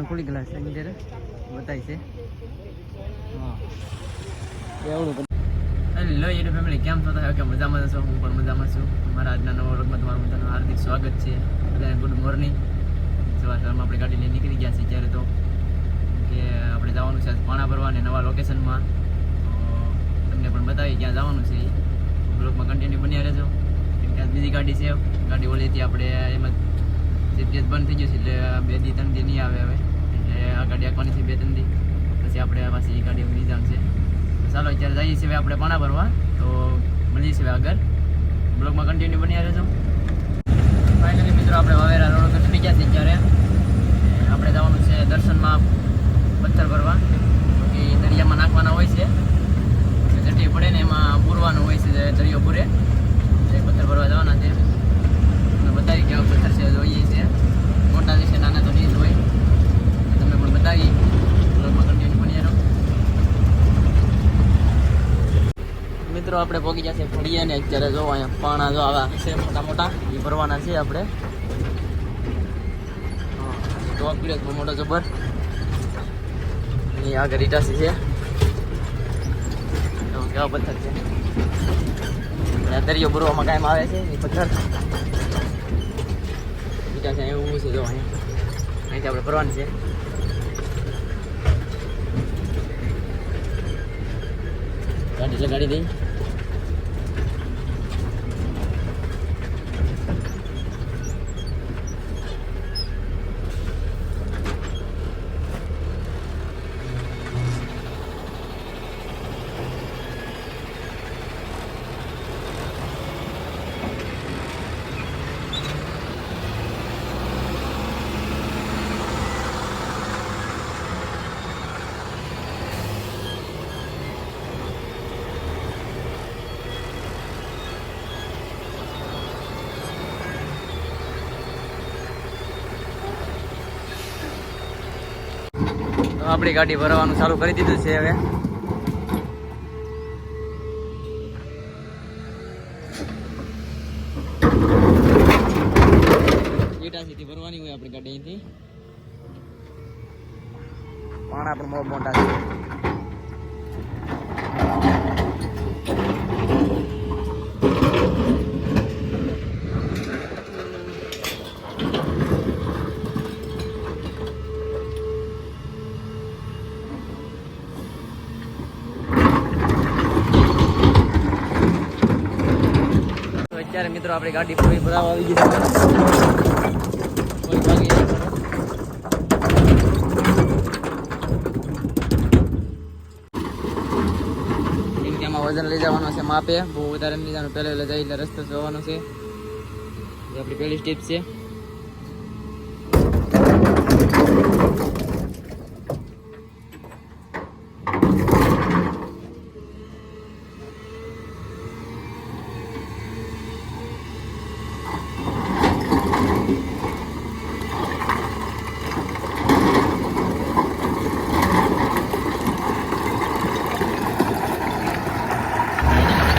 પણ ખુલી ગયેલા છે અંદર બતાય છે. હેલો યુટ્યુબ ફેમિલી કેમ છો? તમે કે મજામાં છો? હું પણ મજામાં છું. મારા આજના નવા વર્ગમાં તમારું બધાનું હાર્દિક સ્વાગત છે. બધાને ગુડ મોર્નિંગ સવાર સવારમાં આપણે ગાડી લઈને નીકળી ગયા છીએ ત્યારે તો. કે આપણે જવાનું છે પાણા ભરવા ને નવા લોકેશનમાં તો તમને પણ બતાવી ક્યાં જવાનું છે એ. બ્લોગમાં કન્ટિન્યુ બન્યા રહેજો. કેમ કે બીજી ગાડી છે. ગાડી ઓલી હતી આપણે એમાં જીપીએસ બંધ થઈ ગયું છે એટલે બે દી ત્રણ દી નહીં આવે હવે. એટલે આ ગાડી આપવાની છે બે ત્રણ દી. પછી આપણે પાછી એ ગાડી મળી જવાનું છે. ચાલો, અત્યારે જઈએ છીએ આપણે પાણા ભરવા. તો મળીએ છીએ આગળ. બ્લોગમાં કન્ટિન્યુ બની રહેજો. ફાઇનલી મિત્રો, આપણે વાવેરા રોડ પર ગયા છીએ અત્યારે. આપણે જવાનું છે દર્શનમાં પથ્થર ભરવા. કે દરિયામાં નાખવાના હોય છે. જટી પડે ને એમાં પૂરવાનું હોય છે દરિયો પૂરે. પથ્થર ભરવા જવાના છે. બતાવી કેવા પથ્થર છે, જોઈએ છે. મોટા છે નાના તો નહીં જ હોય તમને પણ બતાવી બ્લોગમાં કન્ટિન્યુ બન્યા રહો મિત્રો, આપણે પહોંચી છે ફળીએ ને અત્યારે જો અહીંયા પાણા જો આવા છે મોટા મોટા, એ ભરવાના છે આપણે. પ્લેસ બહુ મોટો જબર. અહીં આગળ ઇટાસી છે. કેવા પથ્થર છે? દરિયો ભરવામાં કાયમ આવે છે એ પથ્થર? ઇટાસી એવું છે, જો અહીંયા. અહીંથી આપણે ભરવાની છે. ગાડી લગાડી દઈ. આપણી ગાડી ભરવાનું ચાલુ કરી દીધું છે હવે. ઈટાસીથી ભરવાની હોય આપણી ગાડી પાણા પણ મોટા છે. મિત્રો, આપણી ગાડી પૂરી ભરાવા આવી ગઈ છે. વજન લઈ જવાનું છે માપે. બહુ વધારે નહીં જવાનું પહેલે લઈ જાય એટલે રસ્તો જવાનો છે. આપણી પહેલી સ્ટેપ છે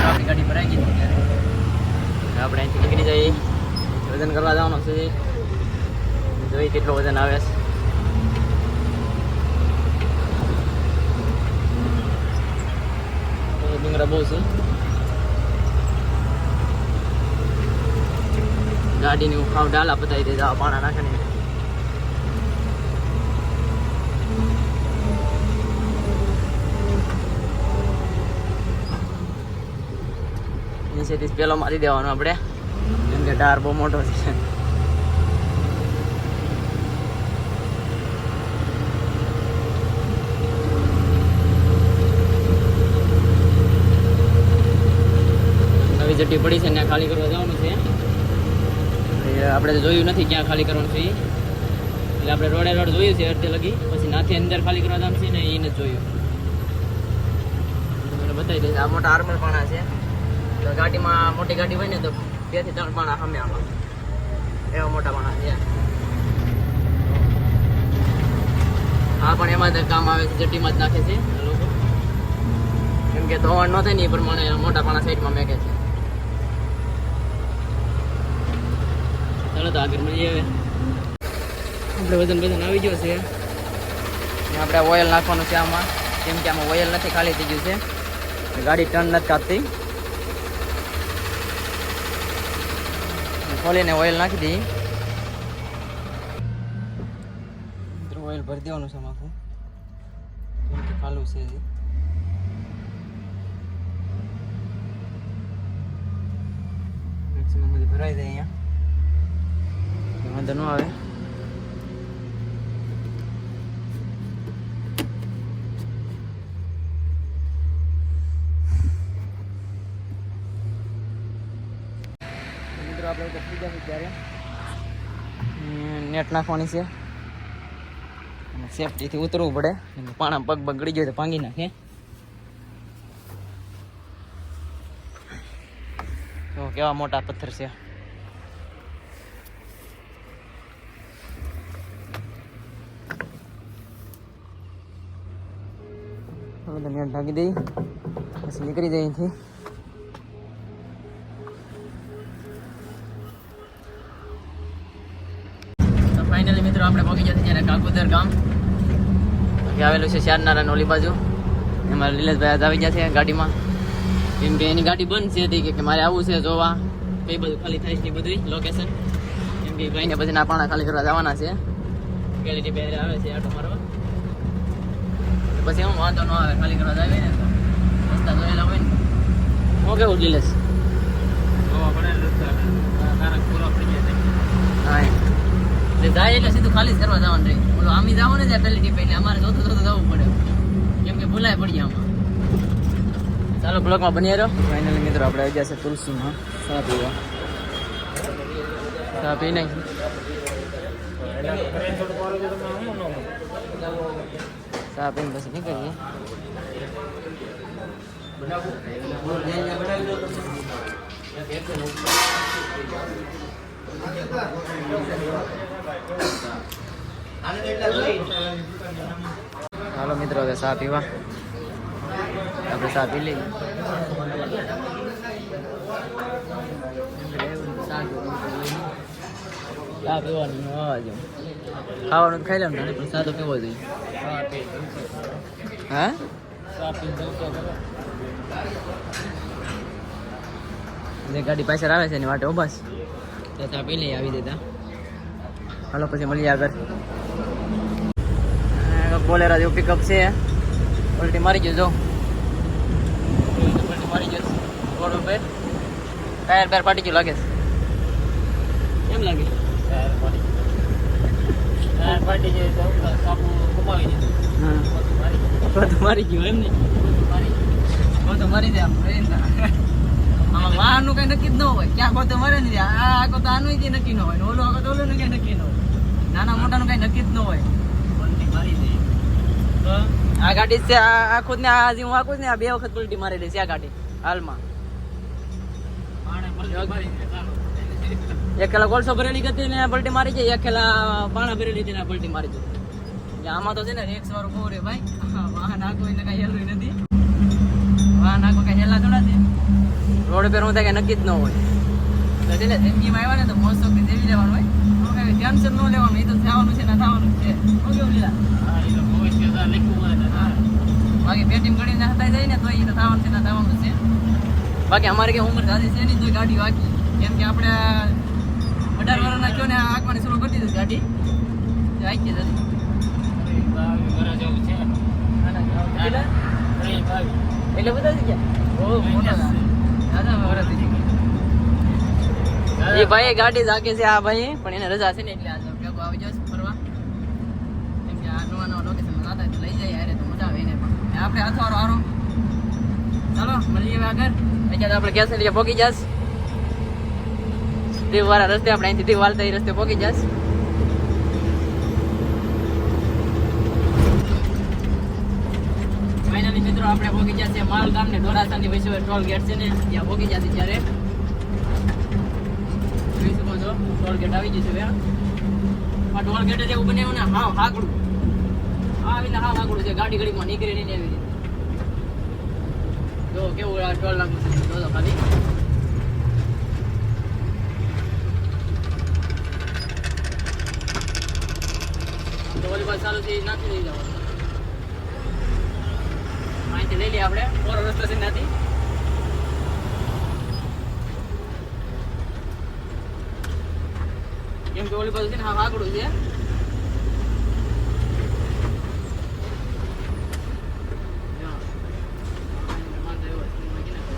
આપણી ગાડી ભરાઈ ગઈ છે અત્યારે. હવે આપણે અહીંથી નીકળી જઈએ વજન કરવા જવાનું છે કેટલું વજન આવે છે. ડુંગરા બહુ છે. ગાડીની ખાવ ડાલા પતાવી દે જવા પાણા નાખે ને નીચેથી પેલો મારી દેવાનો આપણે, કેમ કે ડાર બહુ મોટો છે. જટ્ટી પડી છે ત્યાં ખાલી કરવા જવાનું છે. આપણે જોયું નથી ક્યાં ખાલી કરવાનું છે એટલે આપણે રોડે રોડ જોયું છે અડધે લગી, પછી નાથી અંદર ખાલી કરવા જવાનું છે ને એને જોયું. તમને બતાવી દઈશ આ મોટા આર્મર પાણા છે. તો ગાડીમાં મોટી ગાડી હોય ને તો બેથી ત્રણ પાણા સામે આમાં. એવા મોટા પાણા છે. હા, પણ એમાં જ કામ આવે છે જટ્ટીમાં જ નાખે છે લોકો. કેમ કે ધોવાણ ન થાય ને એ પ્રમાણે મોટા પાણા સાઈડમાં મેકે છે. ચાલો તો આગળ મળીએ હવે. આપણે વજન વજન આવી ગયો છે. આપણે ઓઇલ નાખવાનું છે આમાં. કેમ કે આમાં ઓઇલ નથી ખાલી થઈ ગયું છે. ગાડી ટર્ન નથી કાપતી ખોલીને ઓઇલ નાખી દઈએ. ઓઇલ ભરી દેવાનું છે આમાં આખું. કેમ કે ખાલું છે હજી. મેક્સિમમ બધી ભરાઈ જાય અહીંયા. વાંધો ન આવે મિત્રો આપણે છે ત્યારે. નેટ નાખવાની છે. અને સેફટીથી ઉતરવું પડે. પાણા પગ બગડી જાય તો ભાંગી નાખે. તો કેવા મોટા પથ્થર છે? તો ઢાંકી દઈ. પછી નીકળી જાય અહીંથી. ફાઇનલી મિત્રો આપણે પહોંચી જતી ત્યારે કાકુદર ગામ. આવેલું છે શારનારાયણ નોલી બાજુ. એમાં લીલેશભાઈ આજ આવી ગયા છે ગાડીમાં. કેમ કે એની ગાડી બંધ છે હતી કે મારે આવવું છે જોવા. કઈ બધું ખાલી થાય છે બધું લોકેશન કેમ કે ભાઈને પછી ના પાણા ખાલી કરવા જવાના છે. ગેલેરી બે આવે છે આટો મારવા. પછી હું વાંધો ન આવે ખાલી કરવા જાય ને તો. રસ્તા જોયેલા હોય ને. હું કેવું. એટલે. જાય એટલે સીધું ખાલી કરવા જવાનું રહે ઓલો આમી જાવ ને ત્યાં પહેલી. ટીપ એટલે અમારે જોતું જોતું જવું પડે. કેમ કે ભૂલાય પડી આમાં. ચાલો બ્લોકમાં બની રહ્યો ફાઇનલી મિત્રો આપણે આવી છે તુલસીમાં ચા પીવા. ચા પી નાખી. ચા પીને પછી નીકળીએ ચાલો મિત્રો હવે ચા પીવા આપણે ચા પી લઈએ ચા પીવાની અવાજ એમ. ખાવાનું ખાઈ લેવાનું ને પણ સાદો કેવો જોઈએ હા? જે ગાડી પાછળ આવે છે એની વાટે ઊભા છે તો ચા પી લઈએ આવી દેતા હાલો, પછી મળીએ આગળ. બોલેરા જેવું પિકઅપ છે. ઉલટી મારી ગયો, જો. મારી ગયો. રોડ ઉપર ટાયર બાયર પાટી ગયું લાગે છે. કેમ લાગે? હા. તો મારી ગયું એમ ને. તો મારી જાય આમ આમાં વાહનનું કઈ નક્કી જ ન હોય. ક્યાં ગોતો મરે ને આ આખો તો આનું કઈ નક્કી ન હોય. ને ઓલું આખો તો ઓલું કઈ નક્કી ન હોય. નાના મોટાનું કઈ નક્કી જ ન હોય. આ ગાડી છે. આ આ ખુદ ને આ હું આખું જ ને આ બે વખત પલટી મારેલી છે આ ગાડી. હાલમાં. એક ખેલા કોલસો ભરેલી હતી ને પલટી મારી છે એક ખેલા પાણા ભરેલી હતી ને પલટી મારી છે. એટલે આમાં તો છે ને રેક્સ વાળું બહુ રે ભાઈ. વાહન આખું એટલે કઈ હેલું નથી. વાહન આખું કઈ હેલા થોડા છે રોડ પર હું થાય કઈ નક્કી જ ન હોય. તો જિંદગીમાં આવ્યા ને તો મોસ્ટ ઓફ દેવી લેવાનું હોય. તો ટેન્શન ન લેવાનું એ તો થવાનું છે ને થવાનું છે. શું કેવું બાકી પેટીમ કરીને હતાઈ જાય ને તો એ તો થવાનું છે ને થવાનું છે. બાકી અમારે કઈ ઉંમર દાદી છે નહીં તો ગાડી વાગી કેમ કે આપણે અઢાર વર્ષના કયો ને આગવાની શરૂ કરી દીધી ગાડી? ગઈ દાદી. એટલે બધા થઈ ગયા? ઓ, મોટા દાદા વરસ થઈ ગયા. એ ભાઈ ગાડી જાગે છે આ ભાઈ પણ એને રજા છે ને એટલે આજે ભેગો આવી જશે ફરવા. કેમ કે આ નવા નવા લોકેશન જાતા તો લઈ જાય યારે તો મજા આવે એને પણ. ને આપણે અથવારો હારો. ચાલો, મળીએ આગળ. અત્યારે આપણે ગેસ એટલે પહોંચી જશ. વાળા રસ્તે, આપણે અહીંથી વાળતા એ રસ્તે પહોંચી જશ. ફાઇનલી મિત્રો, આપણે પહોંચી ગયા છે માલ ગામ ને ડોરાસાની ટોલ ગેટ છે ને, ત્યાં પહોંચી ગયા છે ત્યારે ટોલ ગેટ આવી હવે. આ ટોલ ગેટ જેવું બનાવ્યું ને હા હાકડું. આ આવીને હા હાકડું છે, ગાડી ઘડીમાં નીકળી નહીં એવી રીતે. જો, કેવું ટોલ લાગુ છે, જો ખાલી. બાયપાસ ચાલુ છે એ નાખી દઈ જવાનું અહીંથી લઈ લઈએ આપણે. ઓરો રસ્તો છે નથી કેમ કે ઓલી બાજુ છે ને હા આગળ છે જો. વાંધો એવો છે, મૂકી નાખો.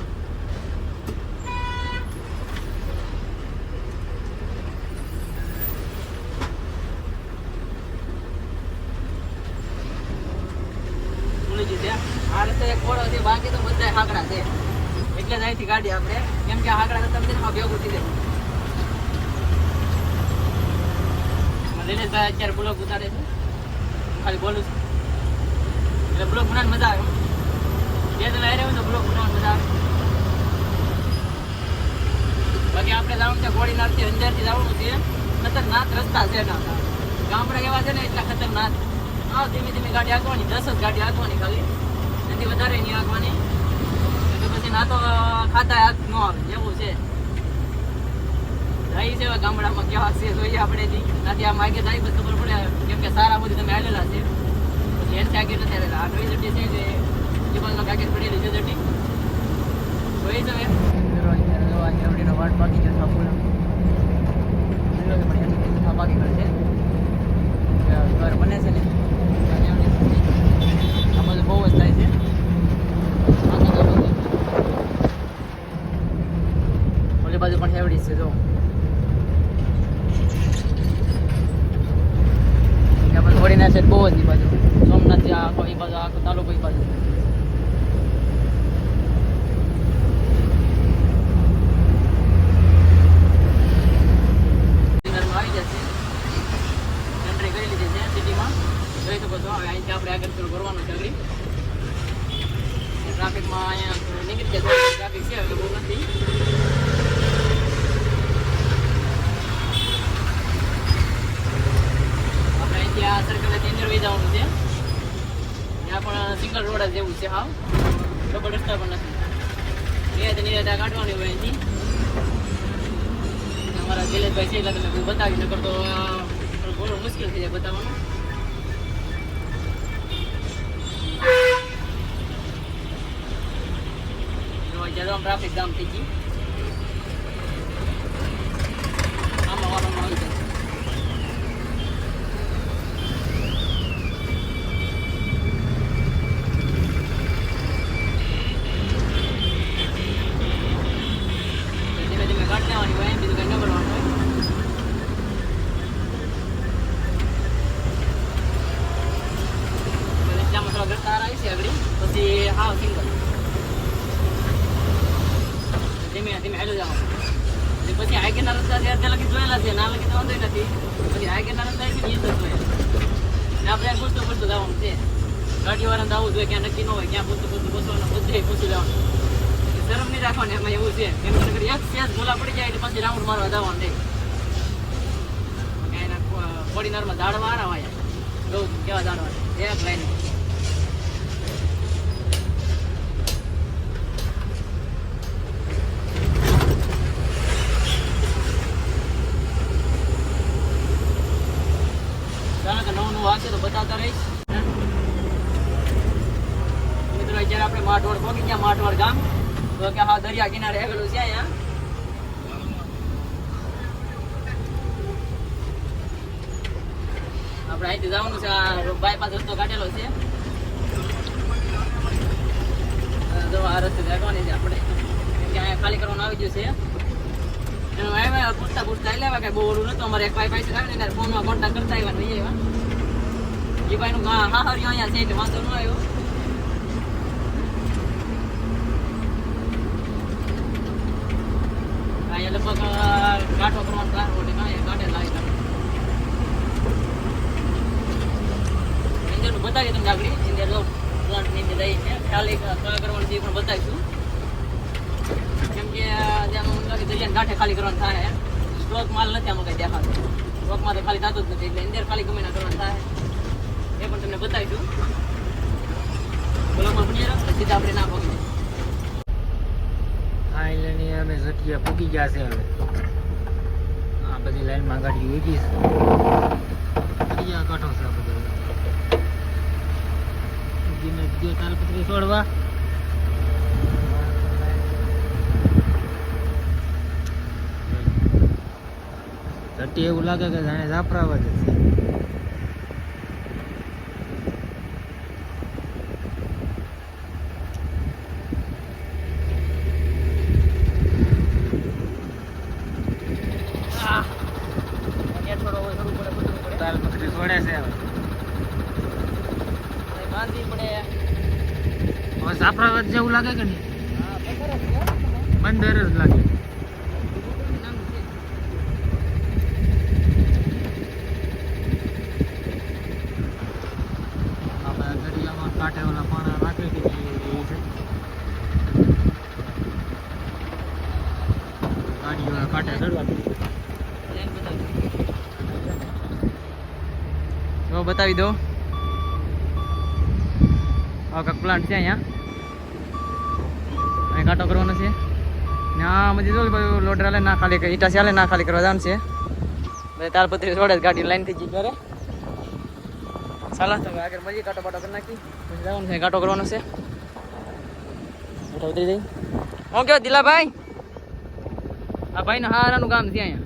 ભૂલી ગઈ છે. આ રસ્તે એક ઓળો છે બાકી તો બધા હાકડા છે એટલે જ અહીંથી ગાડી આપણે કેમ કે આ હાકડા રસ્તા છે ને આ ભેગું થઈ જાય દિનેશભાઈ અત્યારે બ્લોગ ઉતારે છે. ખાલી બોલું છું. એટલે બ્લોગ બનાવવાની મજા આવે. બે જણા હારે રહ્યું તો બ્લોગ બનાવવાની મજા આવે. બાકી આપણે જવાનું છે ગોળીનાથથી અંજારથી જવાનું છે. ખતરનાક રસ્તા છે એના. ગામડા એવા છે ને એટલા ખતરનાક. હા ધીમે ધીમે ગાડી આગવાની, દસ જ ગાડી આગવાની ખાલી. એથી વધારે નહીં આગવાની. પછી ના તો ખાતા હાથ ન આવે, એવું છે. રહી છે, ગામડામાં કેવા છે જોઈએ આપણે ત્યાંથી આ માગે થાય પછી ખબર પડે, કેમ કે સારા બધી તમે આવેલા છે. પછી એનથી કાગે નથી આવેલા આ નવી જટી છે જે એ કાગે પડેલી છે જટી જોઈ તમે વાટ બાકી છે સાપુરા બાકી કરશે ઘર બને છે ને આ બધું બહુ જ થાય છે. ઓલી બાજુ પણ હેવડી છે, જો. ત્યાં પણ થોડી ના છે બહુ જ બાજુ સોમનાથથી આખો એ બાજુ આખો તાલુકો એ બાજુ સિગ્નલમાં આવી જશે એન્ટ્રી કરી લીધી છે સિટીમાં જોઈ શકો છો હવે અહીંથી આપણે આગળ શરૂ કરવાનું છે આગળ ટ્રાફિકમાં અહીંયા નીકળી જશે ટ્રાફિક છે હવે બહુ નથી આપણે અહીંથી આ સર્કલથી અંદર વહી જવાનું છે ત્યાં પણ સિંગલ રોડ જ જેવું છે હાવ ડબલ રસ્તા પણ નથી. નિરાતે નિરાતે કાઢવાની હોય અહીંથી. અમારા શૈલેષભાઈ છે, એટલે તમે બતાવી નકર તો ઘણું મુશ્કેલ થઈ જાય બતાવવાનું. જો જ્યારે ટ્રાફિક જામ થઈ ગઈ આમાં વાળામાં આવી ધીમે ધીમે કાઢી લેવાની હોય બીજું કંઈ ન કરવાનું હોય તો રસ્તામાં થોડા ઘર સારા આવી છે આગળ પછી હાવ સિંગલ ધીમે ધીમે હેલું જવાનું અને પછી હાઈકેના રસ્તા છે અત્યારે લગી જોયેલા છે ના લગી તો વાંધો નથી પછી હાઈકેના રસ્તા છે ને એ જ જોયેલા ને આપણે પૂછતું પૂછતું જવાનું છે ગાડીવાળાને જવું જોઈએ ક્યાં નક્કી ન હોય ક્યાં પૂછતું પૂછતું પૂછવાનું બધે પૂછી જવાનું શરમ નહીં રાખવાની એમાં એવું છે કેમ કે નકર એક સેજ ભૂલા પડી જાય પછી રાઉન્ડ નહીં એના કોડીનારમાં દાડવા આરા હોય જોઉં કેવા દાડવા. એક લાઈન. આવશે તો બતાવતા રહીશ. મિત્રો, અત્યારે આપણે માઠોડ પહોંચી ગયા માઠોડ ગામ. તો કે હા દરિયા કિનારે આવેલું છે અહીંયા. આપણે અહીંથી છે. આ બાયપાસ રસ્તો કાઢેલો છે. જો આ રસ્તે જાગવાની છે આપણે. કે અહીંયા ખાલી કરવાનું આવી ગયું છે. આવ્યા પૂછતા પૂછતા લેવા કઈ બહુ ઓલું નતું અમારે એક ભાઈ પાસે આવે ને ફોનમાં કોન્ટેક્ટ કરતા આવ્યા નહીં આવ્યા. એ ભાઈનું હા હા અહીંયા છે એટલે વાંધો ન આવ્યો. અહીંયા લગભગ કાંઠો કરવાનો પ્લાન હોય કાંઈ નાખે. ઇન્ડિયાનું બતાવીએ તમને આગળ. અંદર જો પ્લાન્ટની અંદર જઈ છે ખાલી કયા કરવાનું છે પણ બતાવીશું. કેમ કે કે દરિયાને કાંઠે ખાલી કરવાનું થાય. સ્ટોક માલ નથી આમાં કઈ દેખાતો. સ્ટોકમાં તો ખાલી થતું જ નથી. એટલે અંદર ખાલી ગમે ના કરવાનું થાય. એ પણ તમને બતાવીશું. બોલામાં રહ્યો. સીધા આપણે ના પગી આ એટલે અમે જગ્યા પૂગી ગયા છે હવે. આ બધી લાઈનમાં ગાડી કાંઠો છે આ ગયો તાલપત્રી છોડવા. ઘટી એવું લાગે કે જાણે જાફરાવા જ છે તાલપત્રી છોડે છે હવે બાંધવી પડે હવે જાફરાબાદ જેવું લાગે કે નહીં બંદર જ લાગે. કાંઠે ઓલા પાણા રાખી દીધી છે. ગાડીઓ કાંઠે ચડવા બતાવી દો પ્લાન્ટ છે અહીંયા. અહીં કાંટો કરવાનો છે. ને આ બધી જો બધું લોડર હાલે ના ખાલી ઈટા ચાલે ના ખાલી કરવા જવાનું છે. તાલપત્રી છોડે ગાડી લાઈન થઈ ગઈ ઘરે ચાલો, તો આગળ મળી કાંટો બાટો કરી નાખી પછી જવાનું છે, કાંટો કરવાનો છે. ઉતરી જઈ. હું કેવો દિલાભાઈ? આ ભાઈનું હારાનું કામ છે અહીંયા.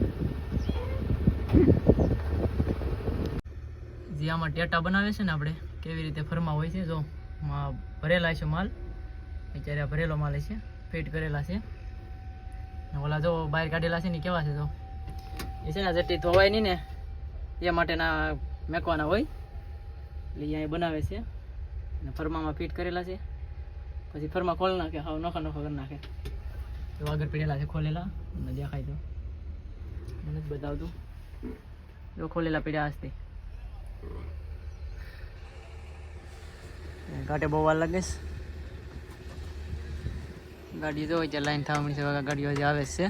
જે આમાં ટેટા બનાવે છે ને આપણે, કેવી રીતે ફરમા હોય છે, જો ભરેલા છે માલ. અત્યારે ભરેલો માલ છે ફિટ કરેલા છે. ઓલા જો બહાર કાઢેલા છે ને કેવા છે જો? એ છે ને જટ્ટી ધોવાય નહીં ને, એ માટેના મેકવાના હોય. એટલે અહીંયા બનાવે છે. ને ફરમામાં ફિટ કરેલા છે. પછી ફરમા ખોલ નાખે હા નોખા નોખા કરી નાખે. તો આગળ પીડેલા છે ખોલેલા અને દેખાય તો. મને જ બતાવતું જો ખોલેલા પીડ્યા હસ્તે કાંટે બહુ વાર લાગે છે. ગાડી જો ત્યાં લાઈન થવા મળી છે ગાડીઓ હજી આવે છે.